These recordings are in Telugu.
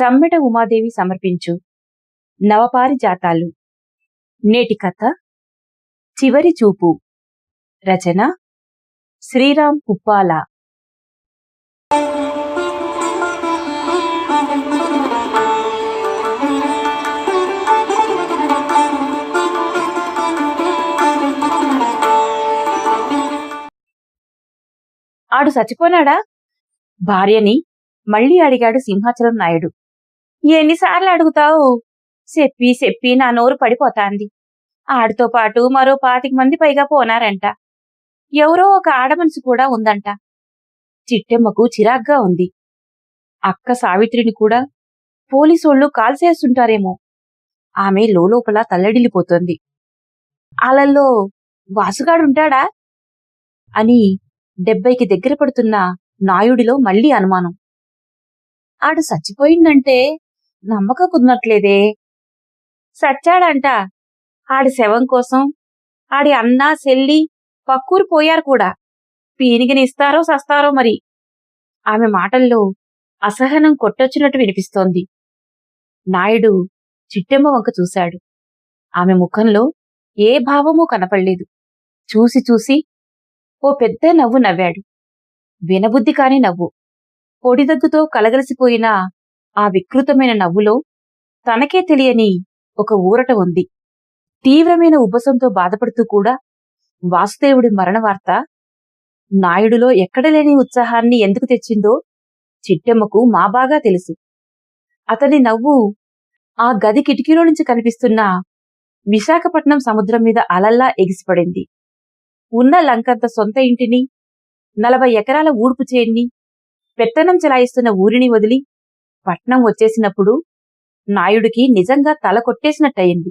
సమ్మెట ఉమాదేవి సమర్పించు నవపారి జాతాలు నేటి కథ చివరి చూపు. రచన శ్రీరామ్ కుప్పాల. ఆడు చచ్చిపోనాడా? భార్యని మళ్ళీ అడిగాడు సింహాచలం నాయుడు. ఎన్నిసార్లు అడుగుతావు? చెప్పి చెప్పి నా నోరు పడిపోతాంది. ఆడితో పాటు మరో పాతిక మంది పైగా పోనారంట. ఎవరో ఒక ఆడమనిషి కూడా ఉందంట. చిట్టెమ్మకు చిరాగ్గా ఉంది. అక్క సావిత్రిని కూడా పోలీసోళ్ళు కాల్చేస్తుంటారేమో ఆమె లోపల తల్లడిల్లిపోతోంది. అలల్లో వాసుగాడుంటాడా? అని డెబ్బైకి దగ్గర పడుతున్న నాయుడిలో మళ్ళీ అనుమానం. ఆడు చచ్చిపోయిందంటే నమ్మక కుదనట్లేదే. సచ్చాడంట. ఆడి శవం కోసం ఆడి అన్న చెల్లి పక్కూరు పోయారు కూడా. పీనిగనిస్తారో సస్తారో మరి. ఆమె మాటల్లో అసహనం కొట్టొచ్చినట్టు వినిపిస్తోంది. నాయుడు చిట్టెమ్మ వంక చూశాడు. ఆమె ముఖంలో ఏ భావమూ కనపడలేదు. చూసి చూసి ఓ పెద్ద నవ్వు నవ్వాడు. వినబుద్ధి కాని నవ్వు. పొడిదగ్గుతో కలగలిసిపోయిన ఆ వికృతమైన నవ్వులో తనకే తెలియని ఒక ఊరట ఉంది. తీవ్రమైన ఉబ్బసంతో బాధపడుతూ కూడా వాసుదేవుడి మరణ వార్త నాయుడులో ఎక్కడలేని ఉత్సాహాన్ని ఎందుకు తెచ్చిందో చిట్టెమ్మకు మా బాగా తెలుసు. అతని నవ్వు ఆ గది కిటికీలో నుంచి కనిపిస్తున్న విశాఖపట్నం సముద్రం మీద అలల్లా ఎగిసిపడింది. ఉన్న లంకంత సొంత ఇంటిని నలభై ఎకరాల ఊడ్పు చేన్ని పెత్తనం చెలాయిస్తున్న ఊరిని వదిలి పట్నం వచ్చేసినప్పుడు నాయుడికి నిజంగా తల కొట్టేసినట్టయింది.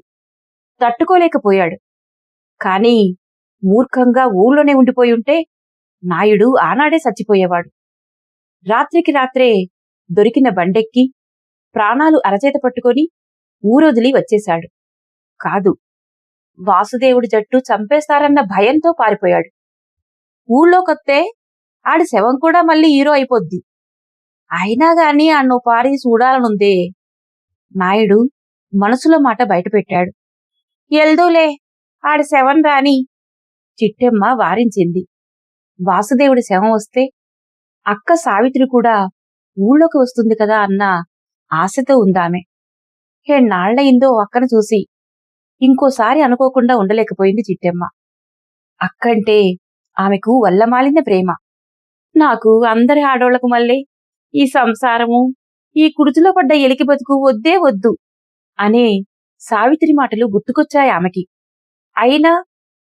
తట్టుకోలేకపోయాడు. కాని మూర్ఖంగా ఊళ్ళోనే ఉండిపోయి ఉంటే నాయుడు ఆనాడే చచ్చిపోయేవాడు. రాత్రికి రాత్రే దొరికిన బండెక్కి ప్రాణాలు అరచేత పట్టుకొని ఊరొదిలి వచ్చేశాడు. కాదు వాసుదేవుడి జట్టు చంపేస్తారన్న భయంతో పారిపోయాడు. ఊళ్ళోకొత్తే ఆడి శవం కూడా మళ్ళీ హీరో అయిపోద్ది. అయినా గాని అన్నో పారి చూడాలనుందే నాయుడు మనసులో మాట బయటపెట్టాడు. ఎల్దూలే ఆడి శవం రాని చిట్టెమ్మ వారించింది. వాసుదేవుడి శవం వస్తే అక్క సావిత్రి కూడా ఊళ్ళోకి వస్తుంది కదా అన్న ఆశతో ఉందామె. హెన్నాళ్ళయిందో అక్కను చూసి ఇంకోసారి అనుకోకుండా ఉండలేకపోయింది చిట్టెమ్మ. అక్కంటే ఆమెకు వల్లమాలిన ప్రేమ. నాకు అందరి ఆడోళ్ళకు మళ్ళీ ఈ సంసారము ఈ కుడుచులో పడ్డ ఎలికి బతుకు వద్దే వద్దు అనే సావిత్రి మాటలు గుర్తుకొచ్చాయి ఆమెకి. అయినా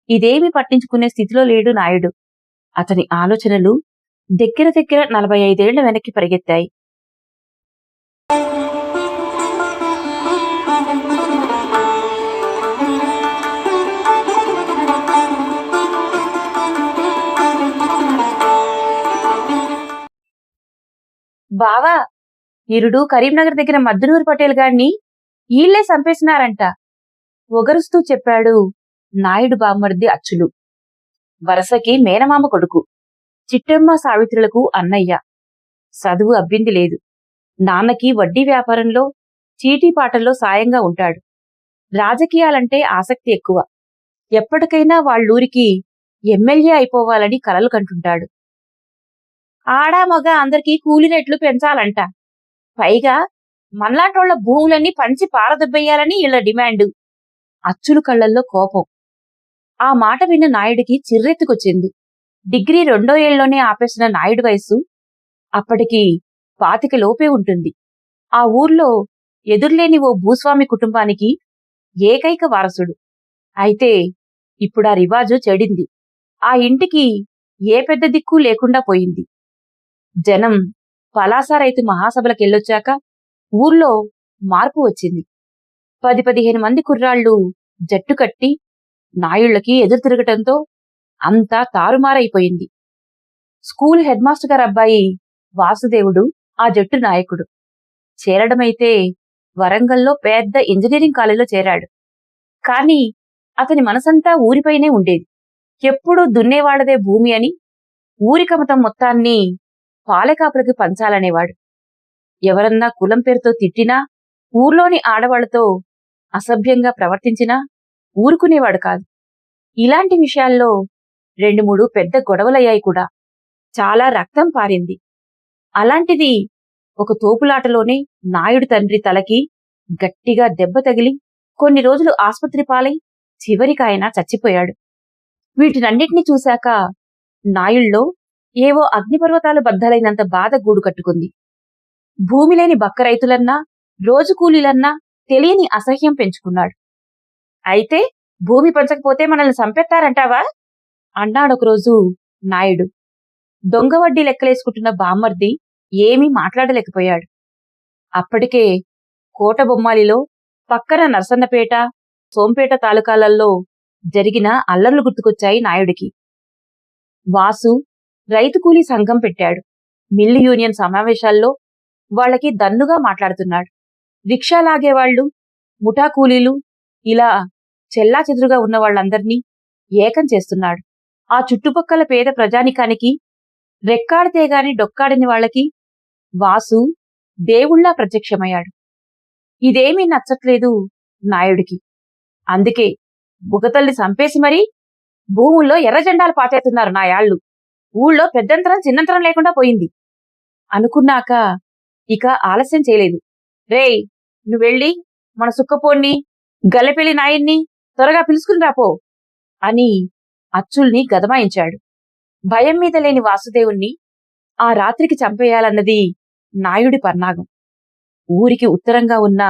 ఇదేమి పట్టించుకునే స్థితిలో లేడు నాయుడు. అతని ఆలోచనలు దగ్గర దగ్గర నలభై ఐదేళ్ళ వెనక్కి పరిగెత్తాయి. బావా ఇరుడు కరీంనగర్ దగ్గర మద్దునూరు పటేల్ గారిని ఈళ్ళే చంపేసినారంట. ఒగరుస్తూ చెప్పాడు నాయుడు బామ్మర్ది అచ్చులు. వరసకి మేనమామ కొడుకు చిట్టమ్మ సావిత్రులకు అన్నయ్య. చదువు అబ్బింది లేదు. నాన్నకి వడ్డీ వ్యాపారంలో చీటీపాటల్లో సాయంగా ఉంటాడు. రాజకీయాలంటే ఆసక్తి ఎక్కువ. ఎప్పటికైనా వాళ్ళూరికి ఎమ్మెల్యే అయిపోవాలని కలలు కంటుంటాడు. ఆడా మగ అందరికీ కూలి రేట్లు పెంచాలంట. పైగా మనలాంటోళ్ళ భూములన్నీ పంచి పారదబ్బేయాలని వీళ్ళ డిమాండు. అచ్చులు కళ్ళల్లో కోపం. ఆ మాట విన్న నాయుడికి చిర్రెత్తుకొచ్చింది. డిగ్రీ రెండో ఏళ్ళోనే ఆపేసిన నాయుడు వయసు అప్పటికి పాతిక లోపే ఉంటుంది. ఆ ఊర్లో ఎదుర్లేని ఓ భూస్వామి కుటుంబానికి ఏకైక వారసుడు. అయితే ఇప్పుడా రివాజు చెడింది. ఆ ఇంటికి ఏ పెద్ద దిక్కు లేకుండా పోయింది. జనం పలాస రైతు మహాసభలకెళ్ళొచ్చాక ఊర్లో మార్పు వచ్చింది. పది పదిహేను మంది కుర్రాళ్ళు జట్టు కట్టి నాయుళ్ళకి ఎదురు తిరగటంతో అంతా తారుమారైపోయింది. స్కూల్ హెడ్ మాస్టర్ గారు అబ్బాయి వాసుదేవుడు ఆ జట్టు నాయకుడు. చేరడమైతే వరంగల్లో పెద్ద ఇంజనీరింగ్ కాలేజీలో చేరాడు. కాని అతని మనసంతా ఊరిపైనే ఉండేది. ఎప్పుడూ దున్నేవాళ్ళదే భూమి అని ఊరికమతం మొత్తాన్ని పాలకాపులకి పంచాలనేవాడు. ఎవరన్నా కులం పేరుతో తిట్టినా ఊర్లోని ఆడవాళ్ళతో అసభ్యంగా ప్రవర్తించినా ఊరుకునేవాడు కాదు. ఇలాంటి విషయాల్లో రెండు మూడు పెద్ద గొడవలయ్యాయి కూడా. చాలా రక్తం పారింది. అలాంటిది ఒక తోపులాటలోనే నాయుడు తండ్రి తలకి గట్టిగా దెబ్బ తగిలి కొన్ని రోజులు ఆసుపత్రి పాలై చివరికాయన చచ్చిపోయాడు. వీటినన్నిటినీ చూశాక నాయుళ్ళలో ఏవో అగ్నిపర్వతాలు బద్దలైనంత బాధ గూడు కట్టుకుంది. భూమి లేని బక్క రైతులన్నా రోజు కూలీలన్నా తెలియని అసహ్యం పెంచుకున్నాడు. అయితే భూమి పంచకపోతే మనల్ని చంపెత్తారంటావా? అన్నాడొకరోజు నాయుడు. దొంగ వడ్డీ లెక్కలేసుకుంటున్న బామ్మర్ది ఏమీ మాట్లాడలేకపోయాడు. అప్పటికే కోటబొమ్మాలిలో పక్కన నరసన్నపేట సోంపేట తాలూకాలలో జరిగిన అల్లర్లు గుర్తుకొచ్చాయి నాయుడికి. వాసు రైతు కూలీ సంఘం పెట్టాడు. మిల్లు యూనియన్ సమావేశాల్లో వాళ్ళకి దన్నుగా మాట్లాడుతున్నాడు. రిక్షా లాగేవాళ్ళు ముఠా కూలీలు ఇలా చెల్లా చెదురుగా ఉన్న వాళ్ళందర్నీ ఏకం చేస్తున్నాడు. ఆ చుట్టుపక్కల పేద ప్రజానికానికి రెక్కాడితే గాని డొక్కాడని వాళ్ళకి వాసు దేవుళ్ళా ప్రత్యక్షమయ్యాడు. ఇదేమీ నచ్చట్లేదు నాయుడికి. అందుకే బుగతల్ని చంపేసి మరీ భూముల్లో ఎర్రజెండాలు పాతేస్తున్నారు నాయాళ్ళు. ఊళ్ళో పెద్దంతరం చిన్నంతరం లేకుండా పోయింది. అనుకున్నాక ఇక ఆలస్యం చేయలేదు. రేయ్ నువ్వెళ్ళి మన సుక్కపోన్ని గల్లెపెళ్ళి నాయన్ని త్వరగా పిలుచుకుని రాపో అని అచ్చుల్ని గదమాయించాడు. భయం మీద లేని వాసుదేవుణ్ణి ఆ రాత్రికి చంపేయాలన్నది నాయుడి పర్నాగం ఊరికి ఉత్తరంగా ఉన్న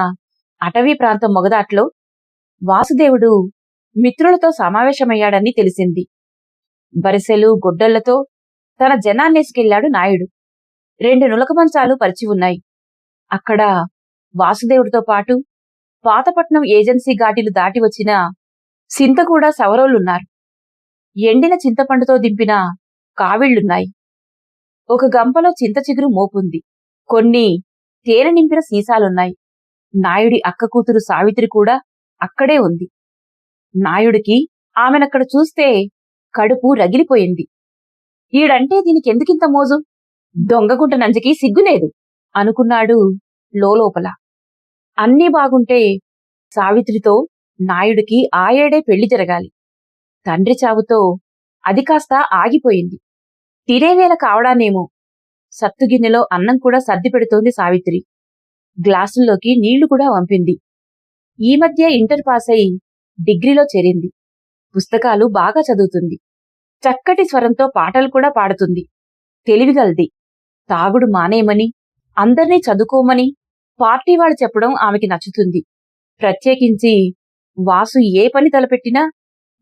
అటవీ ప్రాంతం మొగదాట్లో వాసుదేవుడు మిత్రులతో సమావేశమయ్యాడని తెలిసింది. బరిసెలు గొడ్డళ్ళతో తన జనాన్నేసుకెళ్ళాడు నాయుడు. రెండు నులక మంచాలు పరిచి ఉన్నాయి. అక్కడ వాసుదేవుడితో పాటు పాతపట్నం ఏజెన్సీ ఘాటీలు దాటి వచ్చిన సింతగూడ సవరోళ్ళున్నారు ఎండిన చింతపండుతో దింపిన కావిళ్ళున్నాయి ఒక గంపలో చింత చిగురు మోపుంది. కొన్ని తేనె నింపిన సీసాలున్నాయి. నాయుడి అక్క కూతురు సావిత్రి కూడా అక్కడే ఉంది. నాయుడికి ఆమెనక్కడ చూస్తే కడుపు రగిలిపోయింది. ఈడంటే దీనికెందుకింత మోజు? దొంగగుంట నంజకి సిగ్గులేదు అనుకున్నాడు లోలోపల. అన్నీ బాగుంటే సావిత్రితో నాయుడికి ఆయేడే పెళ్ళి జరగాలి. తండ్రి చావుతో అది కాస్త ఆగిపోయింది. తినేవేళ కావడానేమో. సత్తుగిన్నెలో అన్నం కూడా సర్ది పెడుతోంది సావిత్రి. గ్లాసుల్లోకి నీళ్ళు కూడా వంపింది. ఈ మధ్య ఇంటర్ పాస్ అయి డిగ్రీలో చేరింది. పుస్తకాలు బాగా చదువుతుంది. చక్కటి స్వరంతో పాటలు కూడా పాడుతుంది. తెలివిగలది. తాగుడు మానేయమని అందర్నీ చదువుకోమని పార్టీ వాళ్ళు చెప్పడం ఆమెకి నచ్చుతుంది. ప్రత్యేకించి వాసు ఏ పని తలపెట్టినా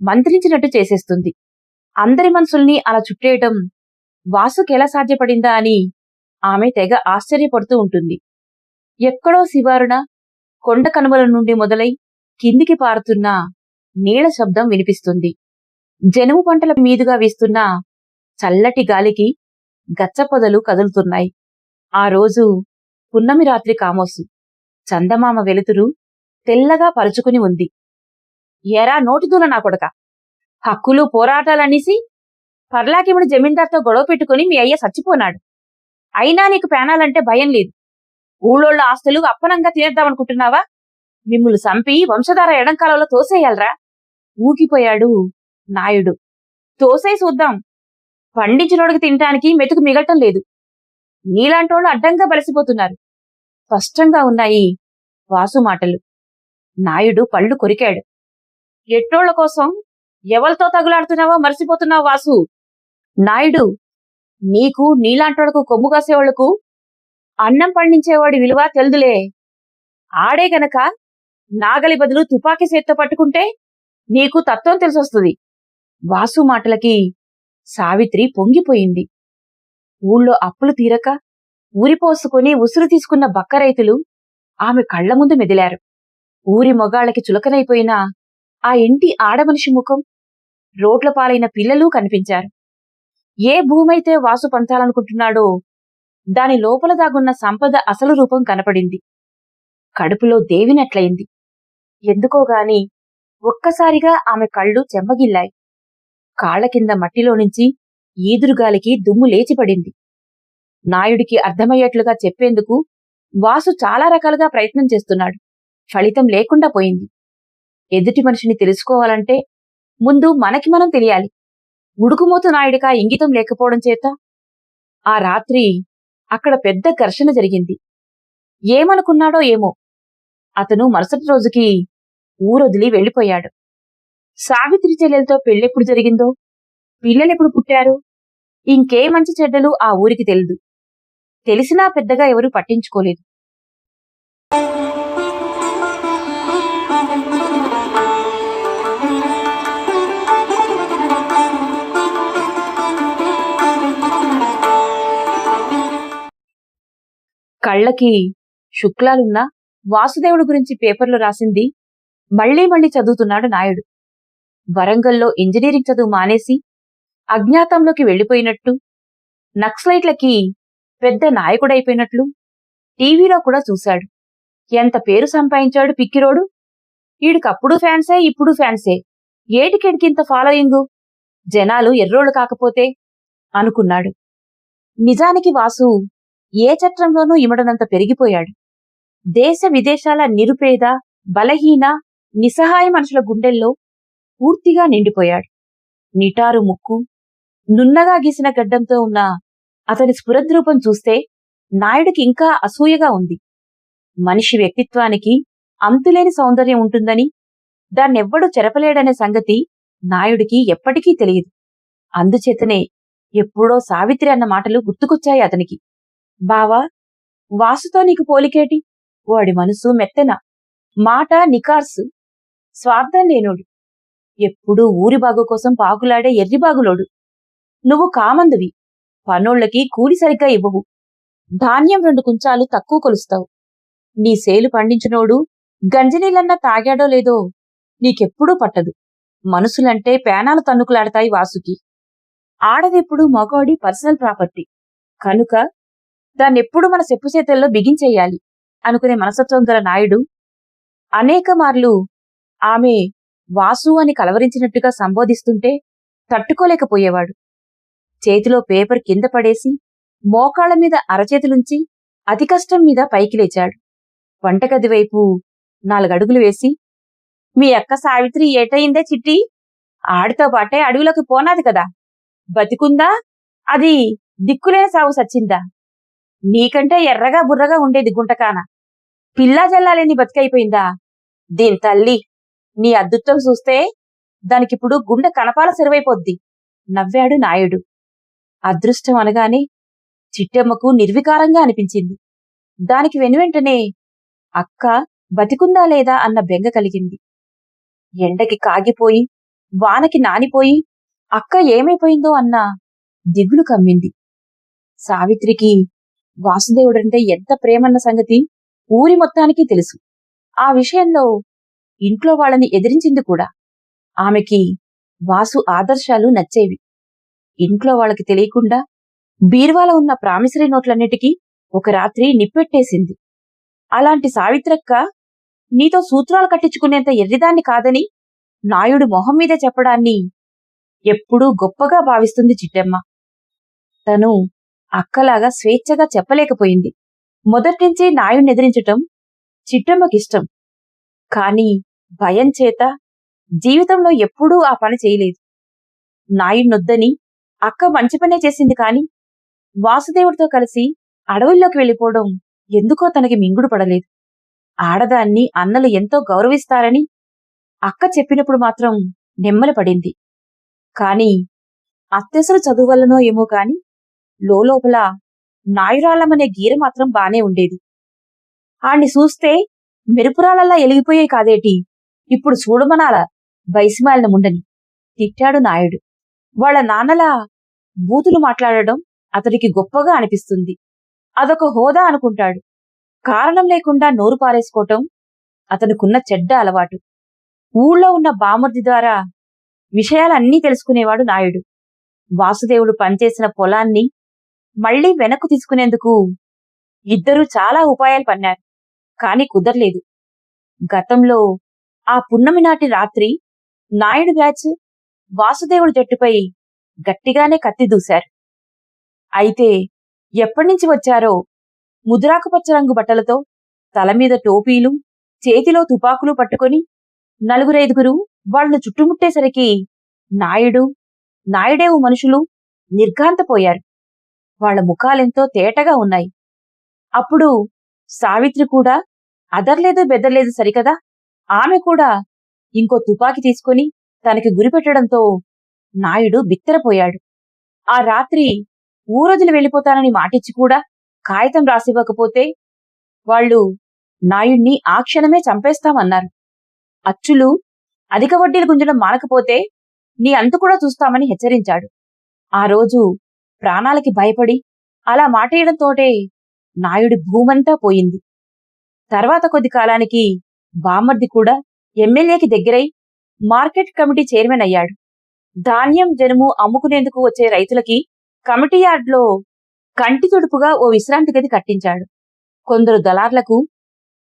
మంత్రించినట్టు చేసేస్తుంది. అందరి మనసుల్ని అలా చుట్టేయటం వాసుకెలా సాధ్యపడిందా అని ఆమె తెగ ఆశ్చర్యపడుతూ ఉంటుంది. ఎక్కడో శివారున కొండ కనుమల నుండి మొదలై కిందికి పారుతున్న నీళ్ళ శబ్దం వినిపిస్తుంది. జనుము పంటల మీదుగా వీస్తున్న చల్లటి గాలికి గచ్చపొదలు కదులుతున్నాయి. ఆ రోజు పున్నమి రాత్రి కామోసు. చందమామ వెలుతురు తెల్లగా పరుచుకుని ఉంది. ఎరా నోటిదూల నా కొడక. హక్కులు పోరాటాలనేసి పర్లాకిముడు జమీందార్తో గొడవ పెట్టుకుని మీ అయ్య చచ్చిపోనాడు. అయినా నీకు పేనాలంటే భయం లేదు. ఊళ్ళోళ్ళ ఆస్తులు అప్పనంగా తినేద్దామనుకుంటున్నావా మిమ్మల్ని సంపి వంశధార ఎడంకాలంలో తోసేయాలరా. ఊగిపోయాడు నాయుడు. తోసే చూద్దాం పండించినోడికి తినటానికి మెతుకు మిగలటం లేదు. నీలాంటోళ్ళు అడ్డంగా బలిసిపోతున్నారు. స్పష్టంగా ఉన్నాయి వాసు మాటలు. నాయుడు పళ్ళు కొరికాడు. ఎట్టోళ్ళ కోసం ఎవరితో తగులాడుతున్నావో మరిసిపోతున్నావు వాసు. నాయుడు నీకు నీలాంటోళ్ళకు కొమ్ము కాసేవాళ్ళకు అన్నం పండించేవాడి విలువ తెలుదులే. ఆడే గనక నాగలి బదులు తుపాకీ చేత్తో పట్టుకుంటే నీకు తత్వం తెలిసొస్తుంది. వాసు మాటలకి సావిత్రి పొంగిపోయింది. ఊళ్ళో అప్పులు తీరక ఊరిపోసుకుని ఉసురు తీసుకున్న బక్క రైతులు ఆమె కళ్ళ ముందు మెదిలారు. ఊరి మొగాళ్ళకి చులకనైపోయిన ఆ ఇంటి ఆడమనిషి ముఖం రోడ్ల పాలైన పిల్లలు కనిపించారు. ఏ భూమైతే వాసు పంచాలనుకుంటున్నాడో దాని లోపల దాగున్న సంపద అసలు రూపం కనపడింది. కడుపులో దేవినట్లయింది. ఎందుకోగాని ఒక్కసారిగా ఆమె కళ్ళు చెమ్మగిల్లాయి కాళ్ళ కింద మట్టిలో నుంచి ఈదురుగాలికి దుమ్ము లేచిపడింది. నాయుడికి అర్థమయ్యేట్లుగా చెప్పేందుకు వాసు చాలా రకాలుగా ప్రయత్నం చేస్తున్నాడు. ఫలితం లేకుండా పోయింది. ఎదుటి మనిషిని తెలుసుకోవాలంటే ముందు మనకి మనం తెలియాలి. ఉడుకుమోతు నాయుడికా ఇంగితం లేకపోవడం చేత ఆ రాత్రి అక్కడ పెద్ద ఘర్షణ జరిగింది. ఏమనుకున్నాడో ఏమో. అతను మరుసటి రోజుకి ఊరొదిలి వెళ్ళిపోయాడు. సావిత్రి చెల్లెలతో పెళ్ళెప్పుడు జరిగిందో? పిల్లలెప్పుడు పుట్టారు? ఇంకే మంచి చెడ్డలు ఆ ఊరికి తెలియదు తెలిసినా పెద్దగా ఎవరూ పట్టించుకోలేదు. కళ్ళకి శుక్లాలున్నా వాసుదేవుడు గురించి పేపర్లో రాసింది మళ్ళీ మళ్ళీ చదువుతున్నాడు నాయుడు. వరంగల్లో ఇంజనీరింగ్ చదువు మానేసి అజ్ఞాతంలోకి వెళ్ళిపోయినట్టు నక్సలైట్లకి పెద్ద నాయకుడైపోయినట్లు టీవీలో కూడా చూశాడు. ఎంత పేరు సంపాదించాడు పిక్కిరోడు? ఈడికప్పుడు ఫ్యాన్సే ఇప్పుడు ఫ్యాన్సే. ఏటికెడికింత ఫాలోయింగు? జనాలు ఎర్రోళ్ళు కాకపోతే అనుకున్నాడు. నిజానికి వాసు ఏ చట్రంలోనూ ఇమడనంత పెరిగిపోయాడు. దేశ విదేశాల నిరుపేద బలహీన నిస్సహాయ మనుషుల గుండెల్లో పూర్తిగా నిండిపోయాడు. నిటారు ముక్కు నున్నగా గీసిన గడ్డంతో ఉన్న అతని స్ఫురద్రూపం చూస్తే నాయుడికి ఇంకా అసూయగా ఉంది. మనిషి వ్యక్తిత్వానికి అంతులేని సౌందర్యం ఉంటుందని దాన్నెవ్వడూ చెరపలేడనే సంగతి నాయుడికి ఎప్పటికీ తెలియదు. అందుచేతనే ఎప్పుడో సావిత్రి అన్న మాటలు గుర్తుకొచ్చాయి అతనికి. బావా వాసుతో నీకు పోలికేటి? వాడి మనసు మెత్తెన. మాట నికార్సు. స్వార్థం లేనోడు. ఎప్పుడూ ఊరిబాగు కోసం పాకులాడే ఎర్రిబాగులోడు నువ్వు కామందువి. పనోళ్ళకి కూలి సరిగ్గా ఇవ్వవు. ధాన్యం రెండు కుంచాలు తక్కువ కొలుస్తావు. నీ సేలు పండించినోడు గంజనీళ్ళన్నా తాగాడో లేదో నీకెప్పుడూ పట్టదు. మనుషులంటే పేనాలు తన్నుకులాడతాయి వాసుకి. ఆడదెప్పుడు మగోడి పర్సనల్ ప్రాపర్టీ. కనుక దాన్నెప్పుడు మన చెప్పుచేతల్లో బిగించేయాలి అనుకునే మనసత్వం గల నాయుడు అనేక మార్లు ఆమె వాసు అని కలవరించినట్టుగా సంబోధిస్తుంటే తట్టుకోలేకపోయేవాడు. చేతిలో పేపర్ కింద పడేసి మోకాళ్ళ మీద అరచేతులుంచి అతి కష్టం మీద పైకి లేచాడు. వంటగది వైపు నాలుగడుగులు వేసి మీ అక్క సావిత్రి ఏటయిందే చిట్టి? ఆడితో పాటే అడవిలోకి పోనాది కదా. బతికుందా? అది దిక్కులేని సాగు సచ్చిందా? నీకంటే ఎర్రగా బుర్రగా ఉండేది గుంటకాన. పిల్లా జల్లాలేని బతికైపోయిందా? దీని తల్లి నీ అదృష్టం చూస్తే దానికిప్పుడు గుండె కనపాల సెరువైపోద్ది. నవ్వాడు నాయుడు. అదృష్టం అనగానే చిట్టెమ్మకు నిర్వికారంగా అనిపించింది. దానికి వెనువెంటనే అక్క బతికుందా లేదా అన్న బెంగ కలిగింది. ఎండకి కాగిపోయి వానకి నానిపోయి అక్క ఏమైపోయిందో అన్న దిగులు కమ్మింది. సావిత్రికి వాసుదేవుడంటే ఎంత ప్రేమన్న సంగతి ఊరి మొత్తానికి తెలుసు. ఆ విషయంలో ఇంట్లో వాళ్ళని ఎదిరించింది కూడా. ఆమెకి వాసు ఆదర్శాలు నచ్చేవి. ఇంట్లో వాళ్ళకి తెలియకుండా బీర్వాల ఉన్న ప్రామిసరీ నోట్లన్నిటికీ ఒక రాత్రి నిప్పెట్టేసింది. అలాంటి సావిత్రక్క నీతో సూత్రాలు కట్టించుకునేంత ఎర్రిదాన్ని కాదని నాయుడు మొహం మీద చెప్పడాన్ని ఎప్పుడూ గొప్పగా భావిస్తుంది చిట్టెమ్మ. తను అక్కలాగా స్వేచ్ఛగా చెప్పలేకపోయింది. మొదట్నుంచి నాయుడిని ఎదిరించటం చిట్టమ్మకిష్టం. కాని భయం చేత జీవితంలో ఎప్పుడూ ఆ పని చేయలేదు. నాయుడినొద్దని అక్క మంచి పనే చేసింది కాని వాసుదేవుడితో కలిసి అడవుల్లోకి వెళ్ళిపోవడం ఎందుకో తనకి మింగుడు పడలేదు. ఆడదాన్ని అన్నలు ఎంతో గౌరవిస్తారని అక్క చెప్పినప్పుడు మాత్రం నెమ్మలి పడింది. కాని అత్యసలు చదువు వల్లనో ఏమో కాని లోపల నాయురాళ్ళమనే గీర మాత్రం బానే ఉండేది. ఆణ్ణి చూస్తే మెరుపురాలల్లా ఎలిగిపోయే కాదేటి? ఇప్పుడు చూడమనాల బైసిమాలిన ముండని. తిట్టాడు నాయుడు. వాళ్ళ నాన్నలా బూతులు మాట్లాడడం అతడికి గొప్పగా అనిపిస్తుంది. అదొక హోదా అనుకుంటాడు. కారణం లేకుండా నోరు పారేసుకోవటం అతనుకున్న చెడ్డ అలవాటు. ఊళ్ళో ఉన్న బామర్ది ద్వారా విషయాలన్నీ తెలుసుకునేవాడు నాయుడు. వాసుదేవుడు పనిచేసిన పొలాన్ని మళ్ళీ వెనక్కు తీసుకునేందుకు ఇద్దరూ చాలా ఉపాయాలు పన్నారు. కాని కుదరలేదు. గతంలో ఆ పున్నమి నాటి రాత్రి నాయుడు బ్యాచ్ వాసుదేవుడి జట్టుపై గట్టిగానే కత్తి దూశారు. అయితే ఎప్పటినుంచి వచ్చారో ముదురాకుపచ్చ రంగు బట్టలతో తల మీద టోపీలు చేతిలో తుపాకులు పట్టుకొని నలుగురైదుగురు వాళ్ళను చుట్టుముట్టేసరికి నాయుడు నాయుడేవు మనుషులు నిర్ఘాంతపోయారు. వాళ్ళ ముఖాలెంతో తేటగా ఉన్నాయి. అప్పుడు సావిత్రి కూడా అదర్లేదు బెదర్లేదు సరికదా ఆమె కూడా ఇంకో తుపాకి తీసుకొని తనకి గురిపెట్టడంతో నాయుడు బిత్తరపోయాడు. ఆ రాత్రి ఊరొదిలి వెళ్ళిపోతానని మాటిచ్చి కూడా కాగితం రాసివ్వకపోతే వాళ్ళు నాయుణ్ణి ఆ క్షణమే చంపేస్తామన్నారు. అచ్చులు అధిక వడ్డీలు గుంజడం మానకపోతే నీ అంతు కూడా చూస్తామని హెచ్చరించాడు. ఆ రోజు ప్రాణాలకి భయపడి అలా మాటేయడంతోటే నాయుడి భూమంతా పోయింది. తర్వాత కొద్ది కాలానికి బామ్మర్ది కూడా ఎమ్మెల్యేకి దగ్గరై మార్కెట్ కమిటీ చైర్మన్ అయ్యాడు. ధాన్యం జనుము అమ్ముకునేందుకు వచ్చే రైతులకి కమిటీ యార్డ్లో కంటి తుడుపుగా ఓ విశ్రాంతి గది కట్టించాడు. కొందరు దళార్లకు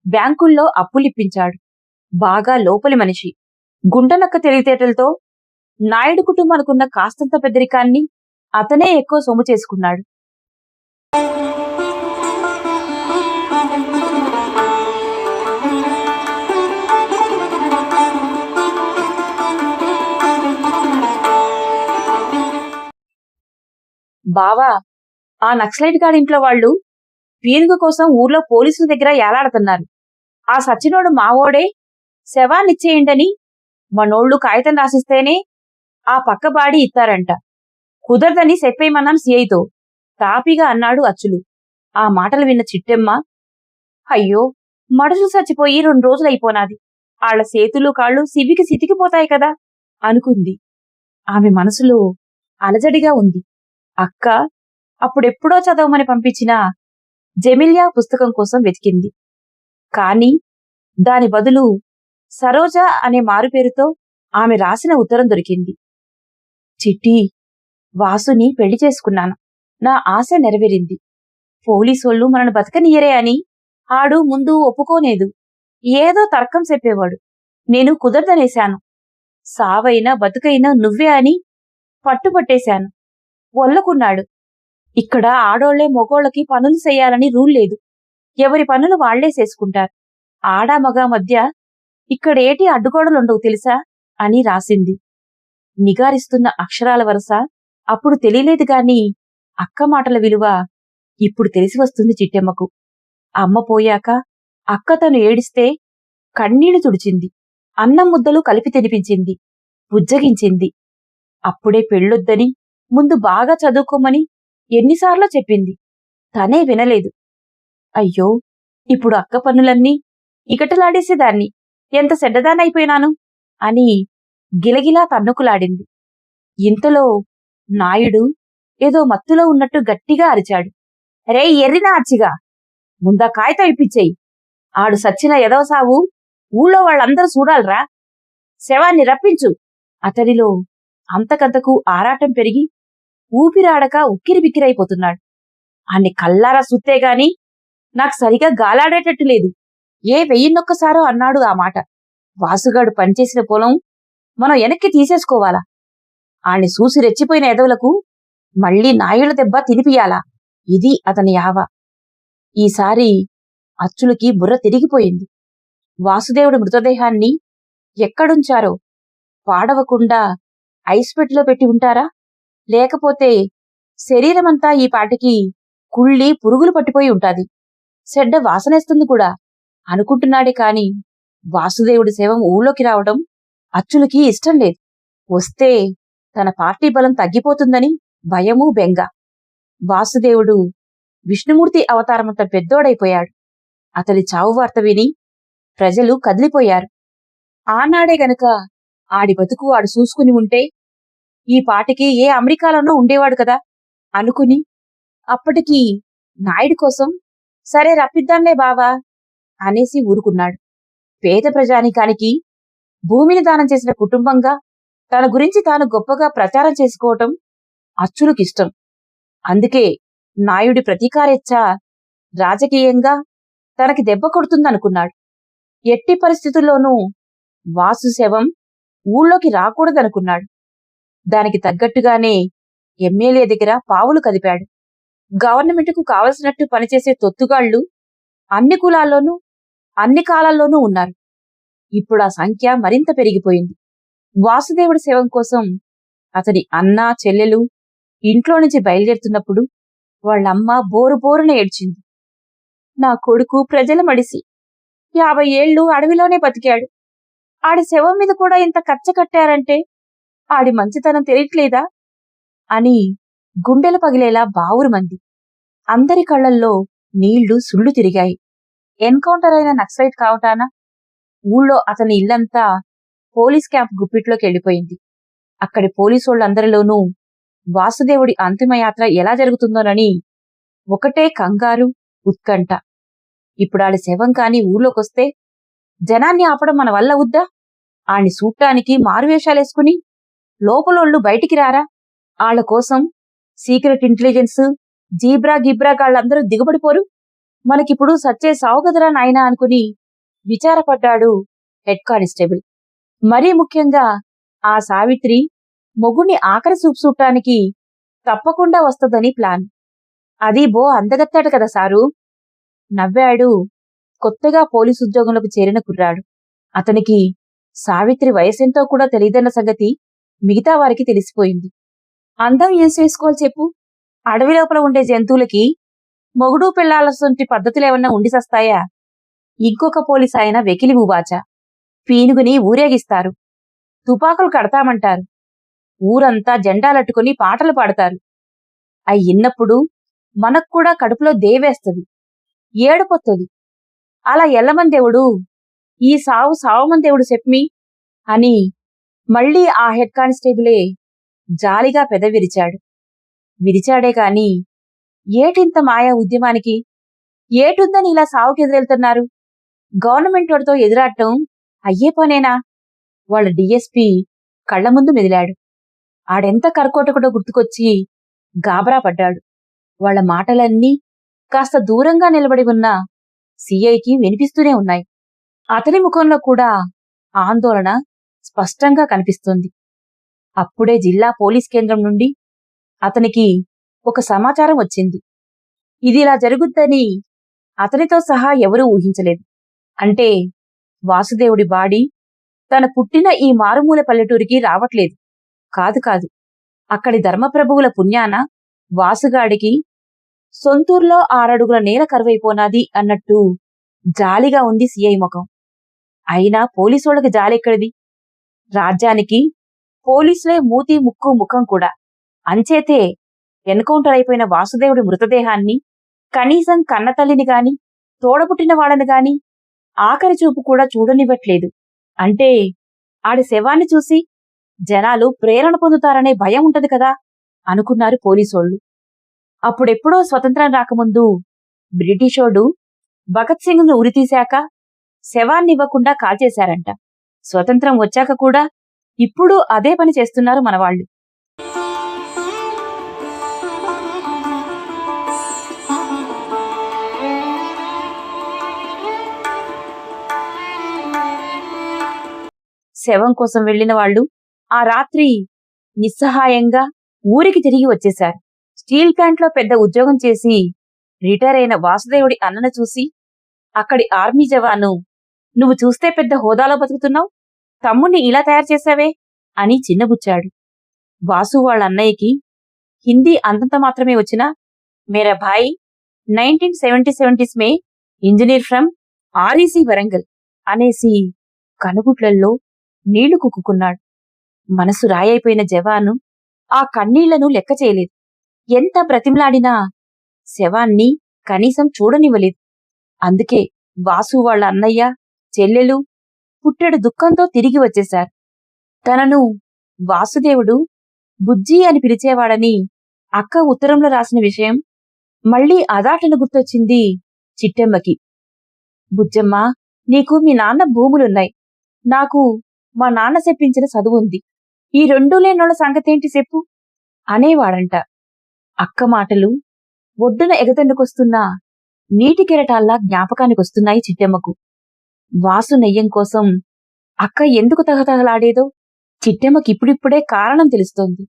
బ్యాంకుల్లో అప్పులిప్పించాడు. బాగా లోపలి మనిషి. గుండెనక్క తెలివితేటలతో నాయుడు కుటుంబానికున్న కాస్తంత పెద్దరికాన్ని అతనే ఎక్కువ సొమ్ము చేసుకున్నాడు. బావా ఆ నక్సలైట్ గాడింట్లో వాళ్ళు పీనుగు కోసం ఊర్లో పోలీసుల దగ్గర ఏలాడుతున్నారు. ఆ సచ్చినోడు మావోడే శవాన్నిచ్చేయండని మనోళ్ళు కాగితం రాసిస్తేనే ఆ పక్క బాడీ ఇస్తారంట. కుదరదని చెప్పేయమన్నాను సిఐతో. తాపిగా అన్నాడు అచ్చులు. ఆ మాటలు విన్న చిట్టెమ్మ అయ్యో మడుసు చచ్చిపోయి రెండు రోజులైపోనాది ఆళ్ళ చేతులు కాళ్ళు సివికి సితికిపోతాయి కదా అనుకుంది. ఆమె మనసులో అలజడిగా ఉంది. అక్క అప్పుడెప్పుడో చదవమని పంపించిన జెమిలియా పుస్తకం కోసం వెతికింది. కాని దాని బదులు సరోజ అనే మారుపేరుతో ఆమె రాసిన ఉత్తరం దొరికింది. చిట్టి వాసుని పెళ్ళి చేసుకున్నాను. నా ఆశ నెరవేరింది. పోలీసోళ్ళు మనను బతకనియరే అని ఆడు ముందు ఒప్పుకోలేదు. ఏదో తర్కం చెప్పేవాడు. నేను కుదరదనేశాను. సావైనా బతుకైనా నువ్వే అని పట్టుపట్టేశాను. ఒల్లకున్నాడు ఇక్కడ ఆడోళ్ళే మగోళ్ళకి పనులు చేయాలని రూల్ లేదు. ఎవరి పనులు వాళ్ళే చేసుకుంటారు. ఆడా మగ మధ్య ఇక్కడేటి అడ్డుగోడలుండవు తెలుసా? అని రాసింది. నిగారిస్తున్న అక్షరాల వరస అప్పుడు తెలియలేదు గాని అక్క మాటల విలువ ఇప్పుడు తెలిసి వస్తుంది చిట్టెమ్మకు. అమ్మ పోయాక అక్క తను ఏడిస్తే కన్నీళ్ళు తుడిచింది. అన్నం ముద్దలు కలిపి తినిపించింది. బుజ్జగించింది. అప్పుడే పెళ్ళొద్దని ముందు బాగా చదువుకోమని ఎన్నిసార్లు చెప్పింది. తనే వినలేదు. అయ్యో ఇప్పుడు అక్క పనులన్నీ ఇకటలాడేసేదాన్ని. ఎంత సెడ్డదానైపోయినాను? అని గిలగిలా తన్నుకులాడింది. ఇంతలో నాయుడు ఏదో మత్తులో ఉన్నట్టు గట్టిగా అరిచాడు. రే ఎర్రినా అచ్చిగా ముందా కాగితం ఇప్పించేయి ఆడు సచ్చిన ఎదవ సావు ఊళ్ళో వాళ్ళందరూ చూడాలరా. శవాన్ని రప్పించు. అతడిలో అంతకంతకు ఆరాటం పెరిగి ఊపిరాడక ఉక్కిరి బిక్కిరైపోతున్నాడు అన్ని కల్లారా సుత్తే గాని నాకు సరిగా గాలాడేటట్టు లేదు. ఏ వెయ్యిన్నొక్కసారో అన్నాడు ఆ మాట. వాసుగాడు పనిచేసిన పొలం మనం వెనక్కి తీసేసుకోవాలా? ఆణ్ణి చూసి రెచ్చిపోయిన ఎదవులకు మళ్ళీ నాయుల దెబ్బ తినిపియాలా ఇది అతని యావ. ఈసారి అచ్చులకి బుర్ర తిరిగిపోయింది. వాసుదేవుడి మృతదేహాన్ని ఎక్కడుంచారో? పాడవకుండా ఐస్ పెట్టిలో పెట్టి ఉంటారా? లేకపోతే శరీరమంతా ఈ పాటికి కుళ్ళి పురుగులు పట్టిపోయి ఉంటాది. చెడ్డ వాసనేస్తుంది కూడా. అనుకుంటున్నాడే కాని వాసుదేవుడి శవం ఊళ్ళోకి రావడం అచ్చులకి ఇష్టం లేదు. వస్తే తన పార్టీ బలం తగ్గిపోతుందని భయమూ బెంగ. వాసుదేవుడు విష్ణుమూర్తి అవతారమంత పెద్దోడైపోయాడు. అతడి చావు వార్త విని ప్రజలు కదిలిపోయారు. ఆనాడే గనక ఆడి బతుకు ఆడు చూసుకుని ఉంటే ఈ పాటికి ఏ అమెరికాలోనో ఉండేవాడు కదా అనుకుని అప్పటికి నాయుడు కోసం సరే రప్పిద్దాంలే బావా అనేసి ఊరుకున్నాడు. పేద ప్రజానికానికి భూమిని దానం చేసిన కుటుంబంగా తన గురించి తాను గొప్పగా ప్రచారం చేసుకోవటం అచ్చులకిష్టం. అందుకే నాయుడి ప్రతీకారెచ్చ రాజకీయంగా తనకి దెబ్బ కొడుతుందనుకున్నాడు. ఎట్టి పరిస్థితుల్లోనూ వాసు శవం ఊళ్ళోకి రాకూడదనుకున్నాడు. దానికి తగ్గట్టుగానే ఎమ్మెల్యే దగ్గర పావులు కదిపాడు. గవర్నమెంట్కు కావలసినట్టు పనిచేసే తొత్తుగాళ్ళు అన్ని కులాల్లోనూ అన్ని కాలాల్లోనూ ఉన్నారు. ఇప్పుడు ఆ సంఖ్య మరింత పెరిగిపోయింది. వాసుదేవుడి శవం కోసం అతని అన్న చెల్లెలు ఇంట్లో నుంచి బయలుదేరుతున్నప్పుడు వాళ్ళమ్మ బోరు బోరున ఏడ్చింది. నా కొడుకు ప్రజల మడిసి. యాభై ఏళ్ళు అడవిలోనే బతికాడు. ఆడి శవం మీద కూడా ఇంత కచ్చ కట్టారంటే ఆడి మంచితనం తెలియట్లేదా? అని గుండెలు పగిలేలా బావురు మంది. అందరి కళ్ళల్లో నీళ్ళు సుళ్ళు తిరిగాయి. ఎన్కౌంటర్ అయిన నక్సలైట్ కావటానా ఊళ్ళో అతని ఇల్లంతా పోలీస్ క్యాంప్ గుప్పిట్లోకి వెళ్ళిపోయింది. అక్కడి పోలీసోళ్ళందరిలోనూ వాసుదేవుడి అంతిమయాత్ర ఎలా జరుగుతుందోనని ఒకటే కంగారు ఉత్కంఠ. ఇప్పుడాడి శవం కాని ఊర్లోకొస్తే జనాన్ని ఆపడం మన వల్ల వద్దా? ఆణ్ణి చూడటానికి మారువేషాలేసుకుని లోపలోళ్ళు బయటికి రారా? ఆళ్ళ కోసం సీక్రెట్ ఇంటెలిజెన్స్ జీబ్రా గిబ్రా గాళ్ళందరూ దిగుబడిపోరు? మనకిప్పుడు సచ్చే సావుగదరా నాయనా అనుకుని విచారపడ్డాడు హెడ్ కానిస్టేబుల్. మరీ ముఖ్యంగా ఆ సావిత్రి మొగుణ్ణి ఆఖరి చూపు చూడటానికి తప్పకుండా వస్తుందని ప్లాన్. అది బో అందగత్తాడు కదా సారు. నవ్వాడు. కొత్తగా పోలీసు ఉద్యోగంలోకి చేరిన కుర్రాడు. అతనికి సావిత్రి వయసెంతో కూడా తెలియదన్న సంగతి మిగతా వారికి తెలిసిపోయింది. అందం ఏం చేసుకోవాలి చెప్పు? అడవి లోపల ఉండే జంతువులకి మొగుడు పిల్లాలసంటి పద్ధతులేమన్నా ఉండిసస్తాయా ఇంకొక పోలీసు ఆయన వెకిలి బూబాచ పీనుగుని ఊరేగిస్తారు. తుపాకులు కడతామంటారు. ఊరంతా జెండాలట్టుకుని పాటలు పాడతారు. అయి ఇన్నప్పుడు మనకు కూడా కడుపులో దేవేస్తది. ఏడుపొత్తది. అలా ఎల్లమందేవుడు ఈ సావు సావమందేవుడు చెప్పి అని మళ్ళీ ఆ హెడ్ కానిస్టేబులే జాలిగా పెద విరిచాడు. విరిచాడే కాని ఏటింత మాయా ఉద్యమానికి? ఏటుందని ఇలా సావుకెదిరెళ్తున్నారు గవర్నమెంట్ వాడితో ఎదురాడటం అయ్యే పనేనా? వాళ్ళ డిఎస్పి కళ్ళ ముందు మెదిలాడు. ఆడెంత కర్కోటకుడో గుర్తుకొచ్చి గాబరా పడ్డాడు. వాళ్ళ మాటలన్నీ కాస్త దూరంగా నిలబడి ఉన్న సిఐకి వినిపిస్తూనే ఉన్నాయి. అతని ముఖంలో కూడా ఆందోళన స్పష్టంగా కనిపిస్తుంది. అప్పుడే జిల్లా పోలీస్ కేంద్రం నుండి అతనికి ఒక సమాచారం వచ్చింది. ఇది ఇలా జరుగుద్దని అతనితో సహా ఎవరూ ఊహించలేదు. అంటే వాసుదేవుడి బాడీ తన పుట్టిన ఈ మారుమూల పల్లెటూరికి రావట్లేదు. కాదు కాదు. అక్కడి ధర్మప్రభువుల పుణ్యాన వాసుగాడికి సొంతూర్లో ఆరడుగుల నేల కరువైపోనాది అన్నట్టు జాలిగా ఉంది సిఐ ముఖం. అయినా పోలీసోళ్ళకి జాలెక్కడిది? రాజ్యానికి పోలీసులే మూతి ముక్కు ముఖం కూడా. అంచేతే ఎన్కౌంటర్ అయిపోయిన వాసుదేవుడి మృతదేహాన్ని కనీసం కన్నతల్లిని గాని తోడబుట్టిన వాళ్ళని గాని ఆఖరి చూపు కూడా చూడనివ్వట్లేదు. అంటే ఆడి శవాన్ని చూసి జనాలు ప్రేరణ పొందుతారనే భయం ఉంటది కదా అనుకున్నారు పోలీసోళ్ళు అప్పుడెప్పుడో స్వతంత్రం రాకముందు బ్రిటిషోడు భగత్ సింగ్ను ఉరితీశాక శవాన్నివ్వకుండా కాల్చేశారంట స్వతంత్రం వచ్చాక కూడా ఇప్పుడు అదే పని చేస్తున్నారు మనవాళ్ళు శవం కోసం వెళ్ళిన వాళ్ళు ఆ రాత్రి నిస్సహాయంగా ఊరికి తిరిగి వచ్చేశారు. స్టీల్ ప్లాంట్లో పెద్ద ఉద్యోగం చేసి రిటైర్ అయిన వాసుదేవుడి అన్నను చూసి అక్కడి ఆర్మీ జవాను నువ్వు చూస్తే పెద్ద హోదాలో బతుకుతున్నావు? తమ్ముణ్ణి ఇలా తయారు చేశావే? అని చిన్నబుచ్చాడు. వాసు వాళ్ళ అన్నయ్యకి హిందీ అంతంత మాత్రమే వచ్చినా మేరా భాయ్ నైన్టీన్ సెవెంటీ సెవెంటీస్ మే ఇంజనీర్ ఫ్రమ్ ఆర్ఈసి వరంగల్ అనేసి కనుగుట్లల్లో నీళ్ళు కుక్కున్నాడు మనసు రాయైపోయిన జవాను ఆ కన్నీళ్ళను లెక్క చేయలేదు. ఎంత బ్రతిమలాడినా శవాన్ని కనీసం చూడనివ్వలేదు. అందుకే వాసు వాళ్ళ అన్నయ్య చెల్లెలు పుట్టెడు దుఃఖంతో తిరిగి వచ్చేశారు. తనను వాసుదేవుడు బుజ్జి అని పిలిచేవాడని అక్క ఉత్తరంలో రాసిన విషయం మళ్ళీ అదాటను గుర్తొచ్చింది చిట్టెమ్మకి. బుజ్జమ్మ నీకు మీ నాన్న భూములున్నాయి. నాకు మా నాన్న చెప్పించిన చదువుంది ఈ రెండూ లేనోళ్ళ సంగతేంటి చెప్పు? అనేవాడంట. అక్క మాటలు ఒడ్డున ఎగతండుకొస్తున్న నీటి కెరటాల్లా జ్ఞాపకానికొస్తున్నాయి చిట్టెమ్మకు. వాసు నెయ్యం కోసం అక్క ఎందుకు తగతగలాడేదో చిట్టెమ్మకిప్పుడిప్పుడే కారణం తెలుస్తోంది.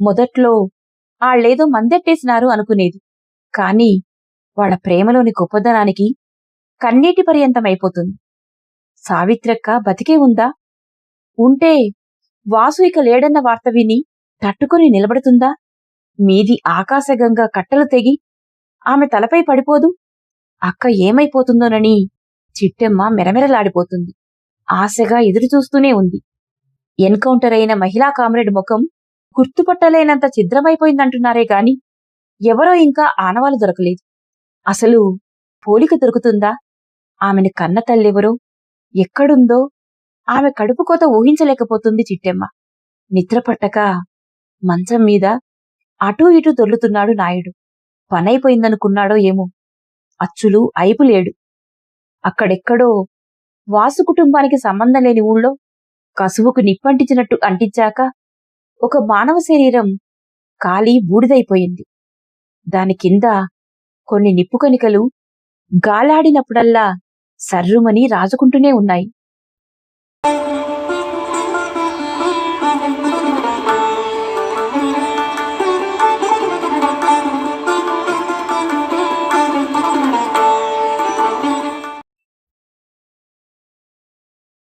మొదట్లో ఆళ్ళేదో మందెట్టేసినారు అనుకునేది. కాని వాళ్ళ ప్రేమలోని గొప్పదనానికి కన్నీటి పర్యంతమైపోతుంది. సావిత్రక్క బతికే ఉందా? ఉంటే వాసు ఇక లేడన్న వార్త విని తట్టుకుని నిలబడుతుందా? మీది ఆకాశగంగా కట్టలు తెగి ఆమె తలపై పడిపోదు? అక్క ఏమైపోతుందోనని చిట్టెమ్మ మెరమెరలాడిపోతుంది. ఆశగా ఎదురుచూస్తూనే ఉంది. ఎన్కౌంటర్ అయిన మహిళా కామ్రేడ్ ముఖం గుర్తుపట్టలేనంత ఛిద్రమైపోయిందంటున్నారే గాని ఎవరో ఇంకా ఆనవాలు దొరకలేదు. అసలు పోలిక దొరుకుతుందా? ఆమెను కన్న తల్లెవరో? ఎక్కడుందో? ఆమె కడుపు కోత ఊహించలేకపోతుంది చిట్టెమ్మ. నిద్రపట్టక మంచం మీద అటూ ఇటూ దొర్లుతున్నాడు నాయుడు. పనైపోయిందనుకున్నాడో ఏమో. అచ్చులు అయిపు లేడు అక్కడెక్కడో వాసు కుటుంబానికి సంబంధం లేని ఊళ్ళో కసువుకు నిప్పంటించినట్టు అంటించాక ఒక మానవ శరీరం కాలి బూడిదైపోయింది. దాని కింద కొన్ని నిప్పు కణికలు గాలాడినప్పుడల్లా సర్రుమని రాజుకుంటూనే ఉన్నాయి.